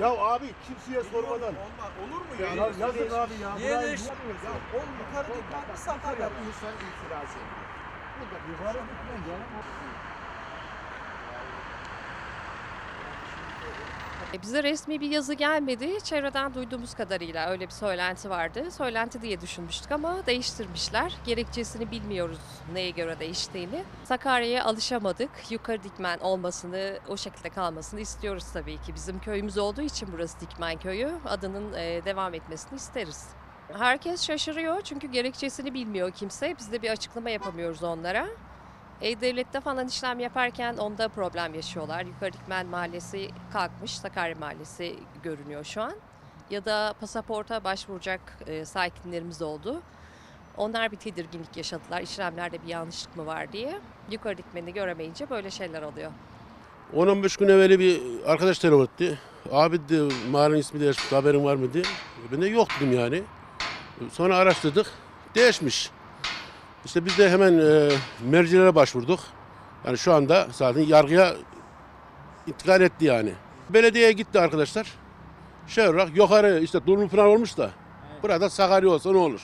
Ya abi kimseye sormadan. Olmaz. Olur mu ya? Ya yazın abi ya. Niye bulamıyorsun. Ya oğlum yukarı gitmem bir Sakarya. İnsan itiraz ediyor. Burada Yukarı gitmeyin canım. Bize resmi bir yazı gelmedi. Çevreden duyduğumuz kadarıyla öyle bir söylenti vardı. Söylenti diye düşünmüştük ama değiştirmişler. Gerekçesini bilmiyoruz neye göre değiştiğini. Sakarya'ya alışamadık. Yukarı dikmen olmasını, o şekilde kalmasını istiyoruz tabii ki. Bizim köyümüz olduğu için burası Dikmen Köyü. Adının e, devam etmesini isteriz. Herkes şaşırıyor çünkü gerekçesini bilmiyor kimse. Biz de bir açıklama yapamıyoruz onlara. E-Devlet'te falan işlem yaparken onda problem yaşıyorlar. Yukarı Dikmen Mahallesi kalkmış, Sakarya Mahallesi görünüyor şu an. Ya da pasaporta başvuracak e, sakinlerimiz oldu. Onlar bir tedirginlik yaşadılar. İşlemlerde bir yanlışlık mı var diye. Yukarı Dikmen'i göremeyince böyle şeyler oluyor. 10-15 gün evveli bir arkadaş telefon etti. Abi de mahallenin ismi değişmiş haberin var mı diye. Ben de yok dedim yani. Sonra araştırdık. Değişmiş. İşte biz de hemen e, mercilere başvurduk. Yani şu anda zaten yargıya intikal etti yani. Belediyeye gitti arkadaşlar. Şey olarak yukarı işte falan olmuş da. Burada Sakarya olsa ne olur?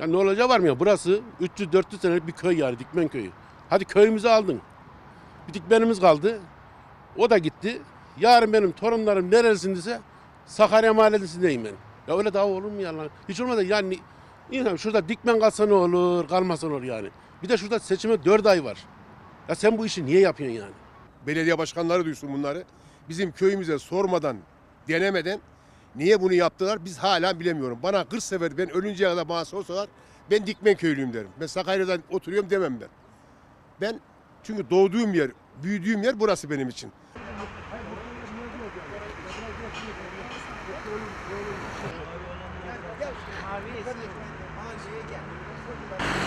Yani ne olacağı var mı ya? Burası 300-400 senelik bir köy yani Dikmen köyü. Hadi köyümüzü aldın. Bir dikmenimiz kaldı. O da gitti. Yarın benim torunlarım neresindeyse Sakarya mahallesindeyim ben. Ya öyle daha olur mu ya lan? Hiç olmadı yani İnsan şurada dikmen kalsa ne olur, kalmasa ne olur yani. Bir de şurada seçime 4 ay var. Ya sen bu işi niye yapıyorsun yani? Belediye başkanları duysun bunları. Bizim köyümüze sormadan, denemeden niye bunu yaptılar biz hala bilemiyorum. Bana 40 sefer ben ölünceye kadar bana sorsalar ben Dikmen köylüyüm derim. Ben Sakarya'dan oturuyorum demem ben. Ben çünkü doğduğum yer, büyüdüğüm yer burası benim için. Gel. Maviye gel.